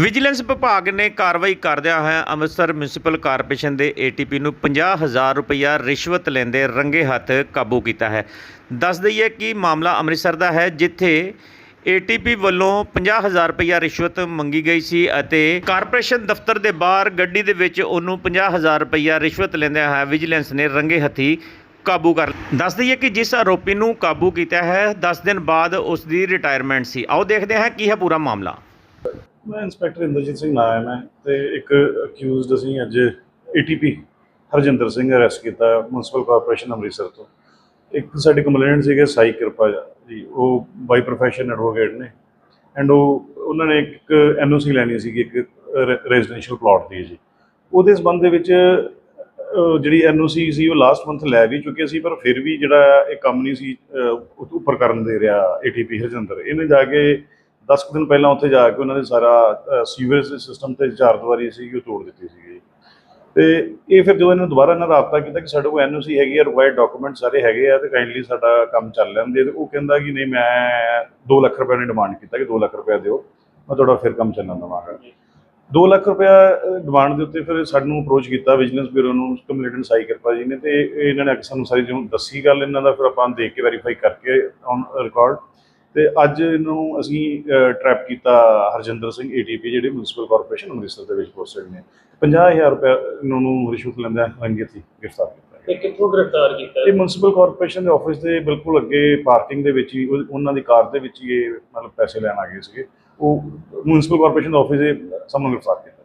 Vigilance ਵਿਭਾਗ ਨੇ ਕਾਰਵਾਈ ਕਰਦਿਆਂ ਹੋਇਆ ਅੰਮ੍ਰਿਤਸਰ ਮਿਊਨਿਸਪਲ ਕਾਰਪੋਰੇਸ਼ਨ ਦੇ ਏਟੀਪੀ ਨੂੰ 50000 ਰੁਪਇਆ ਰਿਸ਼ਵਤ ਲੈਂਦੇ ਰੰਗੇ ਹੱਥ ਕਾਬੂ ਕੀਤਾ ਹੈ। ਦੱਸ ਦਈਏ ਕਿ ਮਾਮਲਾ ਅੰਮ੍ਰਿਤਸਰ ਦਾ ਹੈ, ਜਿੱਥੇ ਏਟੀਪੀ ਵੱਲੋਂ 50000 ਰੁਪਇਆ ਰਿਸ਼ਵਤ ਮੰਗੀ ਗਈ ਸੀ ਅਤੇ ਕਾਰਪੋਰੇਸ਼ਨ ਦਫ਼ਤਰ ਦੇ ਬਾਹਰ ਗੱਡੀ ਦੇ ਵਿੱਚ ਉਹਨੂੰ 50000 ਰੁਪਇਆ ਰਿਸ਼ਵਤ ਲੈਂਦਿਆਂ ਹੋਇਆ ਵਿਜੀਲੈਂਸ ਨੇ ਰੰਗੇ ਹੱਥੀ ਕਾਬੂ ਕਰ ਦੱਸ ਦਈਏ ਕਿ ਜਿਸ ਆਰੋਪੀ ਨੂੰ ਕਾਬੂ ਕੀਤਾ ਹੈ 10 ਦਿਨ ਬਾਅਦ ਉਸ ਦੀ ਰਿਟਾਇਰਮੈਂਟ ਸੀ। ਆਓ ਦੇਖਦੇ ਹਾਂ ਕੀ ਹੈ ਪੂਰਾ ਮਾਮਲਾ। ਮੈਂ ਇੰਸਪੈਕਟਰ ਇੰਦਰਜੀਤ ਸਿੰਘ ਨਾਮ ਹੈ ਮੈਂ ਤੇ ਇੱਕ ਅਕਿਊਜ਼ਡ ਅਸੀਂ ਅੱਜ ਏਟੀਪੀ ਹਰਜਿੰਦਰ ਸਿੰਘ ਅਰੈਸਟ ਕੀਤਾ ਮਿਊਨਿਸਪਲ ਕਾਰਪੋਰੇਸ਼ਨ ਅੰਮ੍ਰਿਤਸਰ ਤੋਂ। ਇੱਕ ਸਾਡੇ ਕੰਪਲੇਨਟ ਸੀਗੇ ਸਾਈ ਕਿਰਪਾ ਜੀ ਉਹ ਬਾਈ ਪ੍ਰੋਫੈਸ਼ਨ ਐਡਵੋਕੇਟ ਨੇ ਐਂਡ ਉਹ ਉਹਨਾਂ ਨੇ ਇੱਕ ਐਨਓਸੀ ਲੈਣੀ ਸੀਗੀ ਇੱਕ ਰੈਜ਼ੀਡੈਂਸ਼ੀਅਲ ਪਲਾਟ ਦੀ ਜੀ। ਉਹਦੇ ਸੰਬੰਧ ਦੇ ਵਿੱਚ ਅਹ, ਜਿਹੜੀ ਐਨਓਸੀ ਸੀ ਉਹ ਲਾਸਟ ਮੰਥ ਲੈ ਵੀ ਚੁੱਕੇ ਸੀ ਪਰ ਫਿਰ ਵੀ ਜਿਹੜਾ ਇਹ ਕੰਮ ਨਹੀਂ ਸੀ ਉੱਪਰ ਕਰਨ ਦੇ ਰਿਹਾ ਏਟੀਪੀ ਹਰਜਿੰਦਰ। ਇਹਨੇ ਜਾ ਕੇ 10 ਕੁ ਦਿਨ ਪਹਿਲਾਂ ਉੱਥੇ ਜਾ ਕੇ ਉਹਨਾਂ ਨੇ ਸਾਰਾ ਸੀਵਰੇਜ ਸਿਸਟਮ ਤੇ ਚਾਰ ਦੀਵਾਰੀ ਸੀ ਉਹ ਤੋੜ ਦਿੱਤੀ ਸੀਗੀ। ਤੇ ਇਹ ਫਿਰ ਜਦੋਂ ਇਹਨਾਂ ਨੂੰ ਦੁਬਾਰਾ ਇਹਨਾਂ ਰਾਬਤਾ ਕੀਤਾ ਕਿ ਸਾਡੇ ਕੋਲ ਐਨਓਸੀ ਹੈਗੀ ਆ ਰਿਕੁਆਇਰਡ ਡਾਕੂਮੈਂਟ ਸਾਰੇ ਹੈਗੇ ਆ ਤੇ ਕਾਈਂਡਲੀ ਸਾਡਾ ਕੰਮ ਚੱਲ ਲੈਂਦੇ ਤੇ ਉਹ ਕਹਿੰਦਾ ਕਿ ਨਹੀਂ ਮੈਂ 2 ਲੱਖ ਰੁਪਏ ਨੇ ਡਿਮਾਂਡ ਕੀਤਾ ਕਿ 2 ਲੱਖ ਰੁਪਏ ਦਿਓ, ਮੈਂ ਤੁਹਾਡਾ ਫਿਰ ਕੰਮ ਚੱਲਣ ਦੇਵਾਂਗਾ। 2 ਲੱਖ ਰੁਪਇਆ ਡਿਮਾਂਡ ਦੇ ਉੱਤੇ ਫਿਰ ਸਾਨੂੰ ਅਪਰੋਚ ਕੀਤਾ ਵਿਜੀਲੈਂਸ ਬਿਊਰੋ ਨੂੰ ਕੰਪਲੀਟੈਂਟ ਸਾਈ ਕਿਰਪਾ ਜੀ ਨੇ, ਤੇ ਇਹਨਾਂ ਨੇ ਸਾਨੂੰ ਸਾਰੀ ਜਿਉਂ ਦੱਸੀ ਗੱਲ, ਇਹਨਾਂ ਦਾ ਫਿਰ ਆਪਾਂ ਦੇਖ ਕੇ ਵੈਰੀਫਾਈ ਕਰਕੇ ਔਨ ਰਿਕਾਰਡ ਤੇ ਅੱਜ ਇਹਨੂੰ ਅਸੀਂ ਟਰੈਪ ਕੀਤਾ ਹਰਜਿੰਦਰ ਸਿੰਘ ਏਟੀਪੀ ਜਿਹੜੇ ਮਿਊਨਿਸਪਲ ਕਾਰਪੋਰੇਸ਼ਨ ਅੰਮ੍ਰਿਤਸਰ ਦੇ ਵਿੱਚ ਪੋਸਟਡ ਨੇ। 50000 ਰੁਪਏ ਇਹਨਾਂ ਨੂੰ ਰਿਸ਼ਵਤ ਲੈਂਦਾ ਰੰਗੇ ਸੀ ਗ੍ਰਿਫਤਾਰ ਕੀਤਾ। ਤੇ ਕਿੱਥੋਂ ਗ੍ਰਿਫਤਾਰ ਕੀਤਾ? ਇਹ ਮਿਊਨਿਸਪਲ ਕਾਰਪੋਰੇਸ਼ਨ ਦੇ ਆਫਿਸ ਦੇ ਬਿਲਕੁਲ ਅੱਗੇ ਪਾਰਕਿੰਗ ਦੇ ਵਿੱਚ ਹੀ ਉਹ- ਉਹਨਾਂ ਦੀ ਕਾਰ ਦੇ ਵਿੱਚ ਹੀ ਇਹ ਮਤਲਬ ਪੈਸੇ ਲੈਣ ਆ ਗਏ ਸੀਗੇ। ਉਹ ਮਿਊਨਿਸਪਲ ਕਾਰਪੋਰੇਸ਼ਨ ਦੇ ਆਫਿਸ ਦੇ ਸਾਹਮਣੇ ਗ੍ਰਿਫਤਾਰ ਕੀਤਾ।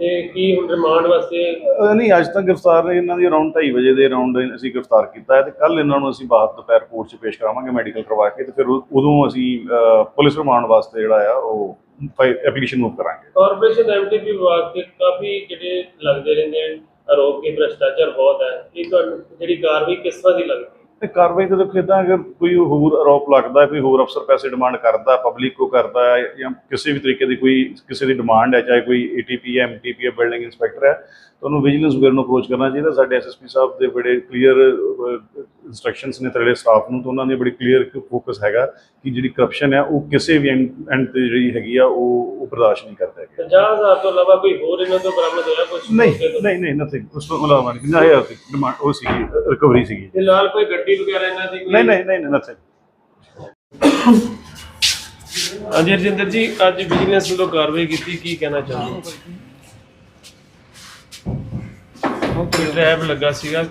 ਤੇ ਕੀ ਹੁਣ ਰਿਮਾਂਡ ਵਾਸਤੇ? ਅਹ ਨਹੀਂ ਅੱਜ ਤੱਕ ਗ੍ਰਿਫਤਾਰ ਇਹਨਾਂ ਦੀ ਅਰਾਊਂਡ 2:30 ਵਜੇ ਦੇ ਅਰਾਊਂਡ ਅਸੀਂ ਗ੍ਰਿਫਤਾਰ ਕੀਤਾ ਹੈ ਤੇ ਕੱਲ ਇਹਨਾਂ ਨੂੰ ਅਸੀਂ ਬਾਅਦ ਦੁਪਹਿਰ ਕੋਰਟ 'ਚ ਪੇਸ਼ ਕਰਾਵਾਂਗੇ ਮੈਡੀਕਲ ਕਰਵਾ ਕੇ ਤੇ ਫਿਰ ਉਦੋਂ ਅਸੀਂ ਅਹ, ਪੁਲਿਸ ਰਿਮਾਂਡ ਵਾਸਤੇ ਜਿਹੜਾ ਆ ਉਹ ਐਪਲੀਕੇਸ਼ਨ ਮੂਵ ਕਰਾਂਗੇ। ਕਾਰਪੋਰੇਸ਼ਨ ਐਮਟੀਪੀ ਵਿਭਾਗ ਤੇ ਕਾਫੀ ਜਿਹੜੇ ਲੱਗਦੇ ਰਹਿੰਦੇ ਹਨ ਆਰੋਪ ਕਿ ਭ੍ਰਸ਼ਟਾਚਾਰ ਬਹੁਤ ਹੈ ਇਹ ਤੁਹਾਨੂੰ ਜਿਹੜੀ ਕਾਰਵਾਈ ਕਿਸ ਤਰ੍ਹਾਂ ਦੀ ਲੱਗਦੀ ਤੇ ਕਾਰਵਾਈ ਤਾਂ ਦੇਖੋ ਇਦਾਂ ਅਗਰ ਕੋਈ ਹੋਰ ਆਰੋਪ ਲੱਗਦਾ, ਕੋਈ ਹੋਰ ਅਫਸਰ ਪੈਸੇ ਡਿਮਾਂਡ ਕਰਦਾ ਪਬਲਿਕ ਕੋ ਕਰਦਾ ਹੈ ਜਾਂ ਕਿਸੇ ਵੀ ਤਰੀਕੇ ਦੀ ਕੋਈ ਕਿਸੇ ਦੀ ਡਿਮਾਂਡ ਹੈ, ਚਾਹੇ ਕੋਈ ਏਟੀਪੀ ਹੈ ਐਮਟੀਪੀ ਹੈ ਬਿਲਡਿੰਗ ਇੰਸਪੈਕਟਰ ਹੈ ਤੁਹਾਨੂੰ ਵਿਜੀਲੈਂਸ ਬਿਊਰੋ ਨੂੰ ਅਪਰੋਚ ਕਰਨਾ ਚਾਹੀਦਾ। ਸਾਡੇ ਐਸਐਸਪੀ ਸਾਹਿਬ ਦੇ ਬੜੇ ਕਲੀਅਰ ਇਨਸਟਰਕਸ਼ਨਸ ਨੇ ਤੇਰੇ ਸਟਾਫ ਨੂੰ ਤਾਂ ਉਹਨਾਂ ਨੇ ਬੜੀ ਕਲੀਅਰ ਫੋਕਸ ਹੈਗਾ ਕਿ ਜਿਹੜੀ ਕਰਪਸ਼ਨ ਹੈ ਉਹ ਕਿਸੇ ਵੀ ਐਂਡ ਤੇ ਜਿਹੜੀ ਹੈਗੀ ਆ ਉਹ ਉਹ ਬਰਦਾਸ਼ਤ ਨਹੀਂ ਕਰਦਾ ਹੈਗਾ। 50000 ਤੋਂ ਇਲਾਵਾ ਕੋਈ ਹੋਰ ਇਹਨਾਂ ਤੋਂ ਬਰਾਮਦ ਹੋਇਆ ਕੁਝ ਨਹੀਂ ਨਹੀਂ ਨਹੀਂ ਨਥਿੰਗ ਉਸ ਤੋਂ ਇਲਾਵਾ ਨਹੀਂ। 50000 ਦੀ ਡਿਮਾਂਡ ਉਹ ਸੀਗੀ ਰਿਕਵਰੀ ਸੀਗੀ। ਫਿਲਹਾਲ ਕੋਈ ਗੱਡੀ ਵਗੈਰਾ ਇਹਨਾਂ ਦੀ ਕੋਈ? ਨਹੀਂ ਨਹੀਂ ਨਹੀਂ ਨਥਿੰਗ ਹਾਂਜੀ ਰਜਿੰਦਰ ਜੀ ਅੱਜ ਵਿਜੀਲੈਂਸ ਵੱਲੋਂ ਕਾਰਵਾਈ ਕੀਤੀ ਕੀ ਕਹਿਣਾ ਚਾਹੁੰਦੇ ਹੋ? ਕੋਈ ਟ੍ਰੈਪ ਲੱਗਾ ਸੀਗਾ।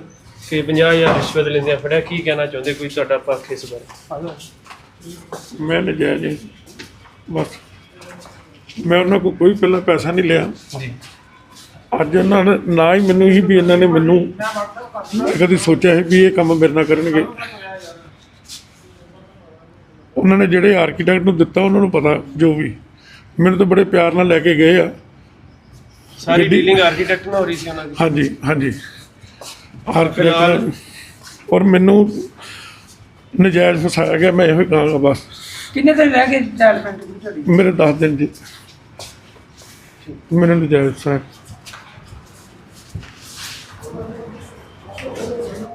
ਕਿ 50000 ਰਿਸ਼ਵਤ ਲੈਂਦੇ ਫੜਿਆ ਕੀ ਕਹਿਣਾ ਚਾਹੁੰਦੇ? ਕੋਈ ਤੁਹਾਡਾ ਪੱਖ ਇਸ ਬਾਰੇ? ਮੈਂ ਨਜਾਇਜ਼ ਹੈ। ਬਸ। ਮੈਂ ਉਹਨਾਂ ਕੋਲ ਕੋਈ ਪਹਿਲਾਂ ਪੈਸਾ ਨਹੀਂ ਲਿਆ। ਜੀ। ਅੱਜ ਉਹਨਾਂ ਨੇ ਨਾ ਹੀ ਮੈਨੂੰ ਹੀ ਵੀ ਇਹਨਾਂ ਨੇ ਮੈਨੂੰ ਮੈਂ ਕਦੀ ਸੋਚਿਆ ਹੈ ਵੀ ਇਹ ਕੰਮ ਮੇਰੇ ਨਾਲ ਕਰਨਗੇ। ਉਹਨਾਂ ਨੇ ਜਿਹੜੇ ਆਰਕੀਟੈਕਟ ਨੂੰ ਦਿੱਤਾ ਉਹਨਾਂ ਨੂੰ ਪਤਾ ਜੋ ਵੀ। ਮੈਨੂੰ ਤਾਂ ਬੜੇ ਪਿਆਰ ਨਾਲ ਲੈ ਕੇ ਗਏ ਆ। ਸਾਰੀ ਡੀਲਿੰਗ ਆਰਕੀਟੈਕਟ ਨਾਲ ਹੋ ਰਹੀ ਸੀ ਉਹਨਾਂ ਦੀ। ਹਾਂਜੀ ਹਾਂਜੀ। ਆਰਕੀਟੈਕਟ ਔਰ ਮੈਨੂੰ ਨਜਾਇਜ਼ ਫਸਾਇਆ ਗਿਆ ਮੈਂ ਇਹੋ ਹੀ ਕਹਾਂਗਾ ਬਸ। ਕਿੰਨੇ ਦਿਨ ਰਹਿ ਗਏ ਡਿਵੈਲਪਮੈਂਟ ਦੀ ਤੁਹਾਡੀ? ਮੇਰੇ 10 ਦਿਨ ਜੀ ਮੈਨੂੰ ਨਜਾਇਜ਼ ਫਸਾਇਆ।